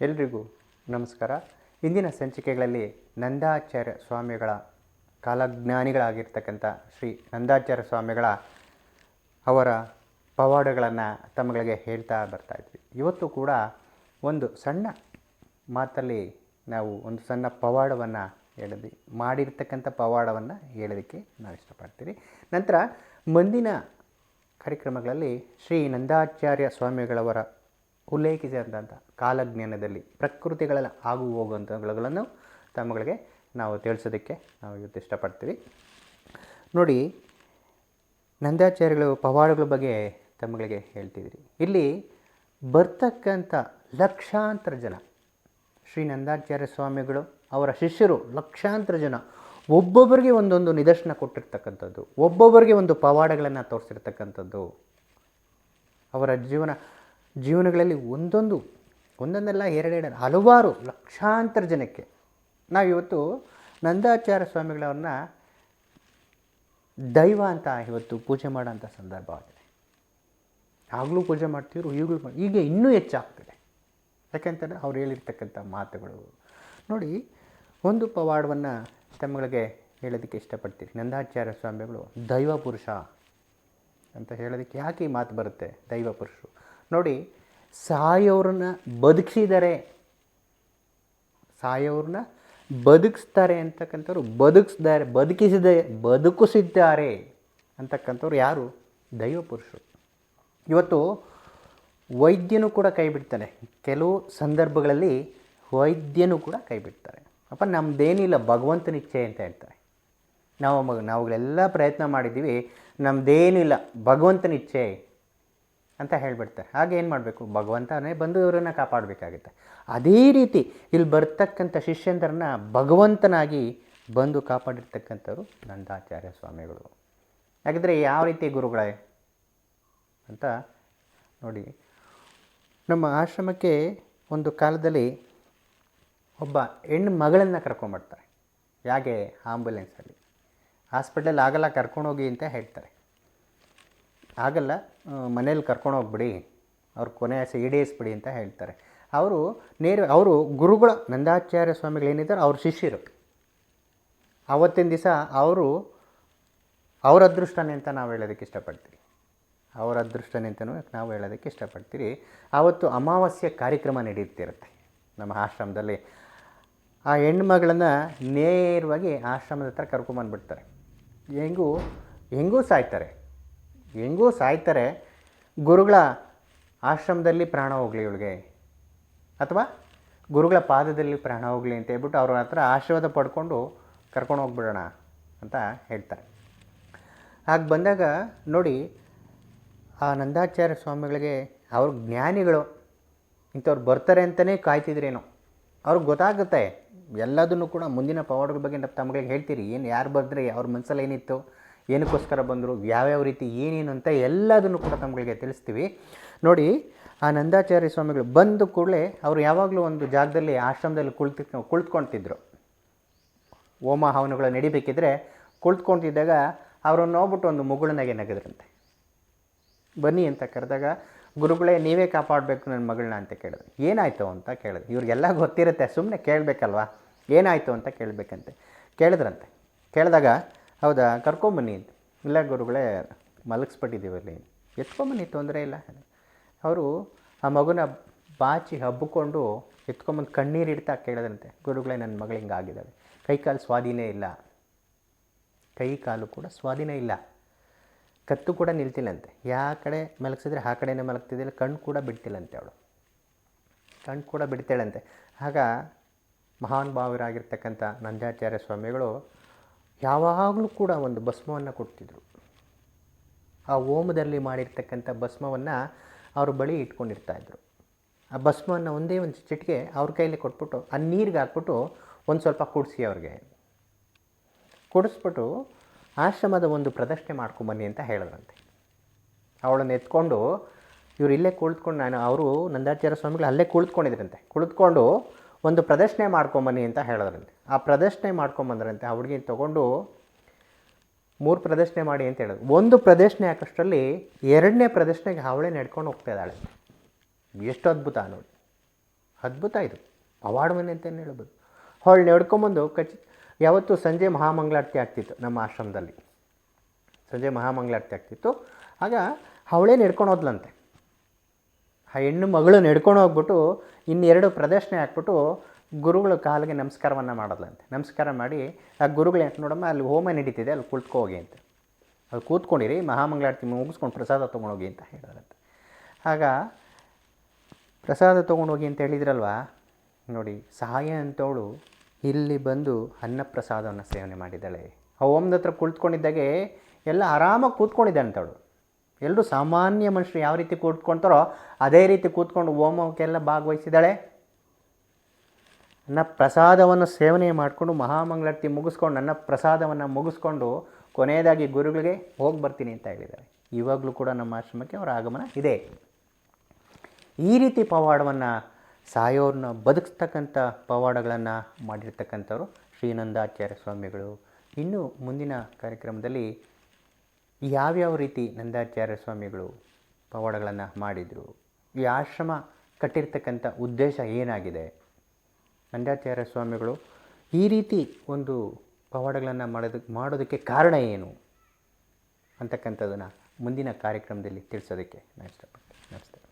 ಎಲ್ರಿಗೂ ನಮಸ್ಕಾರ. ಇಂದಿನ ಸಂಚಿಕೆಗಳಲ್ಲಿ ನಂದಾಚಾರ್ಯ ಸ್ವಾಮಿಗಳ ಕಾಲಜ್ಞಾನಿಗಳಾಗಿರ್ತಕ್ಕಂಥ ಶ್ರೀ ನಂದಾಚಾರ್ಯ ಸ್ವಾಮಿಗಳ ಅವರ ಪವಾಡಗಳನ್ನು ತಮ್ಮಗಳಿಗೆ ಹೇಳ್ತಾ ಬರ್ತಾ ಇದ್ವಿ. ಇವತ್ತು ಕೂಡ ಒಂದು ಸಣ್ಣ ಮಾತಲ್ಲಿ ನಾವು ಒಂದು ಸಣ್ಣ ಪವಾಡವನ್ನು ಹೇಳಿದ್ವಿ. ಮಾಡಿರ್ತಕ್ಕಂಥ ಪವಾಡವನ್ನು ಹೇಳೋದಕ್ಕೆ ನಾವು ಇಷ್ಟಪಡ್ತೀವಿ. ನಂತರ ಮುಂದಿನ ಕಾರ್ಯಕ್ರಮಗಳಲ್ಲಿ ಶ್ರೀ ನಂದಾಚಾರ್ಯ ಸ್ವಾಮಿಗಳವರ ಉಲ್ಲೇಖಿಸಿದಂಥ ಕಾಲಜ್ಞಾನದಲ್ಲಿ ಪ್ರಕೃತಿಗಳಲ್ಲಿ ಆಗು ಹೋಗುವಂಥಗಳನ್ನು ತಮ್ಮಗಳಿಗೆ ನಾವು ತಿಳಿಸೋದಕ್ಕೆ ನಾವು ಇವತ್ತು ಇಷ್ಟಪಡ್ತೀವಿ. ನೋಡಿ, ನಂದಾಚಾರ್ಯಗಳು, ಪವಾಡಗಳ ಬಗ್ಗೆ ತಮ್ಮಗಳಿಗೆ ಹೇಳ್ತಿದ್ರಿ ಇಲ್ಲಿ ಬರ್ತಕ್ಕಂಥ ಲಕ್ಷಾಂತರ ಜನ, ಶ್ರೀ ನಂದಾಚಾರ್ಯ ಸ್ವಾಮಿಗಳು, ಅವರ ಶಿಷ್ಯರು ಲಕ್ಷಾಂತರ ಜನ, ಒಬ್ಬೊಬ್ಬರಿಗೆ ಒಂದೊಂದು ನಿದರ್ಶನ ಕೊಟ್ಟಿರ್ತಕ್ಕಂಥದ್ದು, ಒಬ್ಬೊಬ್ಬರಿಗೆ ಒಂದು ಪವಾಡಗಳನ್ನು ತೋರಿಸಿರ್ತಕ್ಕಂಥದ್ದು. ಅವರ ಜೀವನ ಜೀವನಗಳಲ್ಲಿ ಒಂದೊಂದು, ಒಂದೊಂದಲ್ಲ ಎರಡೆರಡು, ಹಲವಾರು ಲಕ್ಷಾಂತರ ಜನಕ್ಕೆ ನಾವಿವತ್ತು ನಂದಾಚಾರ್ಯ ಸ್ವಾಮಿಗಳವ್ರನ್ನ ದೈವ ಅಂತ ಇವತ್ತು ಪೂಜೆ ಮಾಡೋಂಥ ಸಂದರ್ಭ ಆಗಿದೆ. ಆಗಲೂ ಪೂಜೆ ಮಾಡ್ತೀವ್ರು ಈಗಲೂ ಈಗ ಇನ್ನೂ ಹೆಚ್ಚಾಗ್ತದೆ. ಯಾಕೆಂತಂದರೆ ಅವ್ರು ಹೇಳಿರ್ತಕ್ಕಂಥ ಮಾತುಗಳು. ನೋಡಿ, ಒಂದು ಪವಾಡವನ್ನು ತಮ್ಮಗಳಿಗೆ ಹೇಳೋದಕ್ಕೆ ಇಷ್ಟಪಡ್ತೀರಿ ನಂದಾಚಾರ್ಯ ಸ್ವಾಮಿಗಳು ದೈವ ಪುರುಷ ಅಂತ ಹೇಳೋದಕ್ಕೆ ಯಾಕೆ ಈ ಮಾತು ಬರುತ್ತೆ ದೈವ ಪುರುಷರು? ನೋಡಿ ಸಾಯೋರನ್ನ ಬದುಕಿಸಿದರೆ ಸಾಯೋರನ್ನ ಬದುಕಿಸ್ತಾರೆ ಅಂತಕ್ಕಂಥವ್ರು ಬದುಕಿಸಿದ್ದಾರೆ ಬದುಕಿಸಿದ, ಬದುಕಿಸಿದ್ದಾರೆ ಅಂತಕ್ಕಂಥವ್ರು ಯಾರು? ದೈವ ಪುರುಷರು. ಇವತ್ತು ವೈದ್ಯನೂ ಕೂಡ ಕೈ ಬಿಡ್ತಾನೆ. ಕೆಲವು ಸಂದರ್ಭಗಳಲ್ಲಿ ವೈದ್ಯನೂ ಕೂಡ ಕೈ ಬಿಡ್ತಾರೆ. ಅಪ್ಪ ನಮ್ಮದೇನಿಲ್ಲ ಭಗವಂತನ ಇಚ್ಛೆ ಅಂತ ಹೇಳ್ತಾರೆ. ನಾವು ನಾವುಗಳೆಲ್ಲ ಪ್ರಯತ್ನ ಮಾಡಿದ್ದೀವಿ. ನಮ್ಮದೇನಿಲ್ಲ ಭಗವಂತನ ಇಚ್ಛೆ. ಅಂತ ಹೇಳಿಬಿಡ್ತಾರೆ. ಹಾಗೆ ಏನು ಮಾಡಬೇಕು? ಭಗವಂತನೇ ಬಂದು ಇವರನ್ನು ಕಾಪಾಡಬೇಕಾಗುತ್ತೆ. ಅದೇ ರೀತಿ ಇಲ್ಲಿ ಬರ್ತಕ್ಕಂಥ ಶಿಷ್ಯಂದರನ್ನ ಭಗವಂತನಾಗಿ ಬಂದು ಕಾಪಾಡಿರ್ತಕ್ಕಂಥವ್ರು ನಂದಾಚಾರ್ಯ ಸ್ವಾಮಿಗಳು. ಹಾಗಿದ್ರೆ ಯಾವ ರೀತಿ ಗುರುಗಳೇ? ಅಂತ ನೋಡಿ. ನಮ್ಮ ಆಶ್ರಮಕ್ಕೆ ಒಂದು ಕಾಲದಲ್ಲಿ ಒಬ್ಬ ಹೆಣ್ಣು ಮಗಳನ್ನು ಕರ್ಕೊಂಬರ್ತಾರೆ ಯಾಕೆ? ಆಂಬುಲೆನ್ಸಲ್ಲಿ. ಹಾಸ್ಪಿಟ್ಲಲ್ಲಿ ಆಗಲ್ಲ, ಕರ್ಕೊಂಡೋಗಿ ಅಂತ ಹೇಳ್ತಾರೆ. ಆಗಲ್ಲ ಮನೇಲಿ ಕರ್ಕೊಂಡೋಗ್ಬಿಡಿ ಅವ್ರ ಕೊನೆ ಆಸೆ ಈಡೇರಿಸ್ಬಿಡಿ ಅಂತ ಹೇಳ್ತಾರೆ. ಅವರು ನೇರ, ಅವರು ಗುರುಗಳ, ನಂದಾಚಾರ್ಯ ಸ್ವಾಮಿಗಳು ಏನಿದ್ದಾರೆ, ಅವ್ರ ಶಿಷ್ಯರು. ಆವತ್ತಿನ ದಿವಸ ಅವರು ಅವ್ರ ಅದೃಷ್ಟನೇ ಅಂತ ನಾವು ಹೇಳೋದಕ್ಕೆ ಇಷ್ಟಪಡ್ತೀವಿ. ಅವರ ಅದೃಷ್ಟನೇ ಅಂತಲೂ ನಾವು ಹೇಳೋದಕ್ಕೆ ಇಷ್ಟಪಡ್ತೀರಿ ಆವತ್ತು ಅಮಾವಾಸ್ಯ ಕಾರ್ಯಕ್ರಮ ನಡೆಯುತ್ತಿರುತ್ತೆ ನಮ್ಮ ಆಶ್ರಮದಲ್ಲಿ. ಆ ಹೆಣ್ಮಗಳನ್ನು ನೇರವಾಗಿ ಆಶ್ರಮದ ಹತ್ರ ಕರ್ಕೊಂಬಂದ್ಬಿಡ್ತಾರೆ. ಹೆಂಗೂ ಹೆಂಗೂ ಸಾಯ್ತಾರೆ. ಹೆಂಗೂ ಸಾಯ್ತಾರೆ, ಗುರುಗಳ ಆಶ್ರಮದಲ್ಲಿ ಪ್ರಾಣ ಹೋಗಲಿ ಇವಳಿಗೆ. ಅಥವಾ ಗುರುಗಳ ಪಾದದಲ್ಲಿ ಪ್ರಾಣ ಹೋಗಲಿ ಅಂತ ಹೇಳ್ಬಿಟ್ಟು ಅವ್ರ ಹತ್ರ ಆಶೀರ್ವಾದ ಪಡ್ಕೊಂಡು ಕರ್ಕೊಂಡು ಹೋಗ್ಬಿಡೋಣ ಅಂತ ಹೇಳ್ತಾರೆ. ಹಾಗೆ ಬಂದಾಗ ನೋಡಿ, ಆ ನಂದಾಚಾರ್ಯ ಸ್ವಾಮಿಗಳಿಗೆ ಅವ್ರ ಜ್ಞಾನಿಗಳು ಇಂಥವ್ರು ಬರ್ತಾರೆ ಅಂತಲೇ ಕಾಯ್ತಿದ್ರೇನೋ. ಅವ್ರಿಗೆ ಗೊತ್ತಾಗುತ್ತೆ. ಎಲ್ಲದನ್ನು ಕೂಡ ಮುಂದಿನ ಪವಾಡಗಳ ಬಗ್ಗೆ ತಮಗೆ ಹೇಳ್ತೀರಿ. ಏನು ಯಾರು ಬರೆದ್ರೆ? ಅವ್ರ ಮನಸ್ಸಲ್ಲಿ ಏನಿತ್ತು? ಏನಕ್ಕೋಸ್ಕರ ಬಂದರು, ಯಾವ್ಯಾವ ರೀತಿ, ಏನೇನು ಅಂತ ಎಲ್ಲದನ್ನು ಕೂಡ ತಮ್ಮಗಳಿಗೆ ತಿಳಿಸ್ತೀವಿ. ನೋಡಿ, ಆ ನಂದಾಚಾರ್ಯ ಸ್ವಾಮಿಗಳು ಬಂದ ಕೂಡಲೇ ಅವರು ಯಾವಾಗಲೂ ಒಂದು ಜಾಗದಲ್ಲಿ, ಆಶ್ರಮದಲ್ಲಿ ಕುಳಿತ ಕುಳಿತುಕೊಳ್ತಿದ್ರು ಹೋಮ ಹವನಗಳು ನಡಿಬೇಕಿದ್ರೆ ಕುಳಿತುಕೊಳ್ತಿದ್ದಾಗ ಅವರನ್ನು ನೋಡ್ಬಿಟ್ಟು ಒಂದು ಮುಗುಳನಾಗೆ ನಗದ್ರಂತೆ. ಬನ್ನಿ ಅಂತ ಕರೆದಾಗ, ಗುರುಗಳೇ, ನೀವೇ ಕಾಪಾಡಬೇಕು ನನ್ನ ಮಗಳನ್ನ ಅಂತ ಕೇಳಿದ್ರು. ಏನಾಯಿತು ಅಂತ ಕೇಳಿದ್ರು. ಇವ್ರಿಗೆಲ್ಲ ಗೊತ್ತಿರುತ್ತೆ ಸುಮ್ಮನೆ ಕೇಳಬೇಕಲ್ವಾ? ಏನಾಯಿತು ಅಂತ ಕೇಳಬೇಕಂತೆ. ಕೇಳಿದ್ರಂತೆ. ಕೇಳಿದಾಗ ಹೌದಾ? ಕರ್ಕೊಂಬನ್ನಿ ಇಲ್ಲ. ಗುರುಗಳೇ ಮಲಗಿಸ್ಬಿಟ್ಟಿದ್ದೀವಲ್ಲಿ ಎತ್ಕೊಂಬನ್ನಿ ತೊಂದರೆ ಇಲ್ಲ. ಅವರು ಆ ಮಗುನ ಬಾಚಿ ಹಬ್ಬಿಕೊಂಡು ಎತ್ಕೊಂಬಂದು ಕಣ್ಣೀರು ಇಡ್ತಾ ಕೇಳಿದ್ರಂತೆ. ಗುರುಗಳೇ ನನ್ನ ಮಗಳು ಹಿಂಗಾಗಿದ್ದಾವೆ ಕೈ ಕಾಲು ಸ್ವಾಧೀನ ಇಲ್ಲ. ಕೈ ಕಾಲು ಕೂಡ ಸ್ವಾಧೀನ ಇಲ್ಲ. ಕತ್ತು ಕೂಡ ನಿಲ್ತಿಲ್ಲಂತೆ. ಯಾವ ಕಡೆ ಮಲಗಿಸಿದ್ರೆ ಆ ಕಡೆನೇ ಮಲಗ್ತಿದ್ದಿಲ್ಲ. ಕಣ್ಣು ಕೂಡ ಬಿಡ್ತಿಲ್ಲಂತೆ ಅವಳು. ಕಣ್ಣು ಕೂಡ ಬಿಡ್ತಾಳಂತೆ. ಆಗ ಮಹಾನ್ ಭಾವರಾಗಿರ್ತಕ್ಕಂಥ ನಂದಾಚಾರ್ಯ ಸ್ವಾಮಿಗಳು ಯಾವಾಗಲೂ ಕೂಡ ಒಂದು ಭಸ್ಮವನ್ನು ಕೊಡ್ತಿದ್ರು. ಆ ಓಮದಲ್ಲಿ ಮಾಡಿರ್ತಕ್ಕಂಥ ಭಸ್ಮವನ್ನು ಅವ್ರ ಬಳಿ ಇಟ್ಕೊಂಡಿರ್ತಾಯಿದ್ರು ಆ ಭಸ್ಮವನ್ನು ಒಂದೇ ಒಂದು ಚಿಟಿಕೆ ಅವ್ರ ಕೈಯಲ್ಲಿ ಕೊಟ್ಬಿಟ್ಟು, ಆ ನೀರಿಗೆ ಹಾಕ್ಬಿಟ್ಟು ಒಂದು ಸ್ವಲ್ಪ ಕುಡಿಸಿ ಅವ್ರಿಗೆ. ಕುಡಿಸ್ಬಿಟ್ಟು ಆಶ್ರಮದ ಒಂದು ಪ್ರದರ್ಶನೆ ಮಾಡ್ಕೊಂಬನ್ನಿ ಅಂತ ಹೇಳಿದ್ರಂತೆ. ಅವಳನ್ನು ಎತ್ಕೊಂಡು, ಇವರು ಇಲ್ಲೇ ಕುಳಿತ್ಕೊಂಡು ನಾನು, ಅವರು ನಂದಾಚಾರ್ಯ ಸ್ವಾಮಿಗಳು ಅಲ್ಲೇ ಕುಳಿತ್ಕೊಂಡಿದ್ರಂತೆ. ಕುಳಿತುಕೊಂಡು ಒಂದು ಪ್ರದರ್ಶನೆ ಮಾಡ್ಕೊಂಬನ್ನಿ ಅಂತ ಹೇಳಿದ್ರಂತೆ ಆ ಪ್ರದರ್ಶನೆ ಮಾಡ್ಕೊಂಬಂದ್ರಂತೆ, ಆ ಹುಡುಗಿನ ತೊಗೊಂಡು ಮೂರು ಪ್ರದರ್ಶನೆ ಮಾಡಿ ಅಂತ ಹೇಳಿದ್ರು ಒಂದು ಪ್ರದರ್ಶನೆ ಹಾಕೋಷ್ಟರಲ್ಲಿ ಎರಡನೇ ಪ್ರದರ್ಶನೆಗೆ ಅವಳೆ ನಡ್ಕೊಂಡು ಹೋಗ್ತಾ ಇದ್ದಾಳೆ. ಎಷ್ಟು ಅದ್ಭುತ ನೋಡಿ. ಅದ್ಭುತ ಇದು. ಅವಾರ್ಡ್ ಮನೆ ಅಂತಲೇ ಹೇಳ್ಬೋದು? ಅವಳು ನಡ್ಕೊಂಬಂದು ಕಚ್, ಯಾವತ್ತು ಸಂಜೆ ಮಹಾಮಂಗಳಾರತಿ ಆಗ್ತಿತ್ತು ನಮ್ಮ ಆಶ್ರಮದಲ್ಲಿ. ಸಂಜೆ ಮಹಾಮಂಗಳಾರತಿ ಆಗ್ತಿತ್ತು. ಆಗ ಅವಳೇ ನಡ್ಕೊಂಡು ಹೋದ್ಲಂತೆ. ಆ ಹೆಣ್ಣು ಮಗಳು ನಡ್ಕೊಂಡು ಹೋಗ್ಬಿಟ್ಟು ಇನ್ನೆರಡು ಪ್ರದರ್ಶನ ಹಾಕ್ಬಿಟ್ಟು ಗುರುಗಳ ಕಾಲಿಗೆ ನಮಸ್ಕಾರವನ್ನು ಮಾಡೋದ್ಲಂತೆ. ನಮಸ್ಕಾರ ಮಾಡಿ, ಆ ಗುರುಗಳು ನೋಡಮ್ಮ, ಅಲ್ಲಿ ಹೋಮ ನಡೀತಿದೆ, ಅಲ್ಲಿ ಕುಳ್ತ್ಕೊ ಹೋಗಿ ಅಂತ. ಅಲ್ಲಿ ಕೂತ್ಕೊಂಡಿರಿ, ಮಹಾಮಂಗಳಾರತಿ ಮುಗಿಸ್ಕೊಂಡು ಪ್ರಸಾದ ತೊಗೊಂಡೋಗಿ ಅಂತ ಹೇಳಿದ್ರಂತೆ. ಆಗ ಪ್ರಸಾದ ತೊಗೊಂಡೋಗಿ ಅಂತ ಹೇಳಿದ್ರಲ್ವಾ? ನೋಡಿ ಸಹಾಯ ಅಂತವಳು ಇಲ್ಲಿ ಬಂದು ಅನ್ನ ಪ್ರಸಾದವನ್ನು ಸೇವನೆ ಮಾಡಿದ್ದಾಳೆ. ಆ ಓಮ್ದ ಹತ್ರ ಕುಳಿತುಕೊಂಡಿದ್ದಾಗೆ ಎಲ್ಲ ಆರಾಮಾಗಿ ಕೂತ್ಕೊಂಡಿದ್ದೆ ಅಂತವಳು ಎಲ್ಲರೂ ಸಾಮಾನ್ಯ ಮನುಷ್ಯರು ಯಾವ ರೀತಿ ಕೂತ್ಕೊಳ್ತಾರೋ ಅದೇ ರೀತಿ ಕೂತ್ಕೊಂಡು ಹೋಮಕ್ಕೆಲ್ಲ ಭಾಗವಹಿಸಿದ್ದಾಳೆ. ನನ್ನ ಪ್ರಸಾದವನ್ನು ಸೇವನೆ ಮಾಡಿಕೊಂಡು ಮಹಾಮಂಗಳಾರತಿ ಮುಗಿಸ್ಕೊಂಡು ನನ್ನ ಪ್ರಸಾದವನ್ನು ಮುಗಿಸ್ಕೊಂಡು ಕೊನೆಯದಾಗಿ ಗುರುಗಳಿಗೆ ಹೋಗಿ ಬರ್ತೀನಿ ಅಂತ ಹೇಳಿದ್ದಾರೆ. ಇವಾಗಲೂ ಕೂಡ ನಮ್ಮ ಆಶ್ರಮಕ್ಕೆ ಅವರ ಆಗಮನ ಇದೆ. ಈ ರೀತಿ ಪವಾಡವನ್ನು ಸಾಯೋರನ್ನ ಬದುಕಿಸ್ತಕ್ಕಂಥ ಪವಾಡಗಳನ್ನು ಮಾಡಿರ್ತಕ್ಕಂಥವ್ರು ಶ್ರೀನಂದಾಚಾರ್ಯ ಸ್ವಾಮಿಗಳು. ಇನ್ನು ಮುಂದಿನ ಕಾರ್ಯಕ್ರಮದಲ್ಲಿ ಯಾವ್ಯಾವ ರೀತಿ ನಂದಾಚಾರ್ಯ ಸ್ವಾಮಿಗಳು ಪವಾಡಗಳನ್ನು ಮಾಡಿದರು? ಈ ಆಶ್ರಮ ಕಟ್ಟಿರ್ತಕ್ಕಂಥ ಉದ್ದೇಶ ಏನಾಗಿದೆ? ನಂದಾಚಾರ್ಯ ಸ್ವಾಮಿಗಳು, ಈ ರೀತಿ ಒಂದು ಪವಾಡಗಳನ್ನು ಮಾಡೋದಕ್ಕೆ ಮಾಡೋದಕ್ಕೆ ಕಾರಣ ಏನು? ಅಂತಕ್ಕಂಥದ್ದನ್ನು ಮುಂದಿನ ಕಾರ್ಯಕ್ರಮದಲ್ಲಿ ತಿಳಿಸೋದಕ್ಕೆ ನಾನು ಇಷ್ಟಪಡ್ತೀನಿ. ನಮಸ್ತೆ.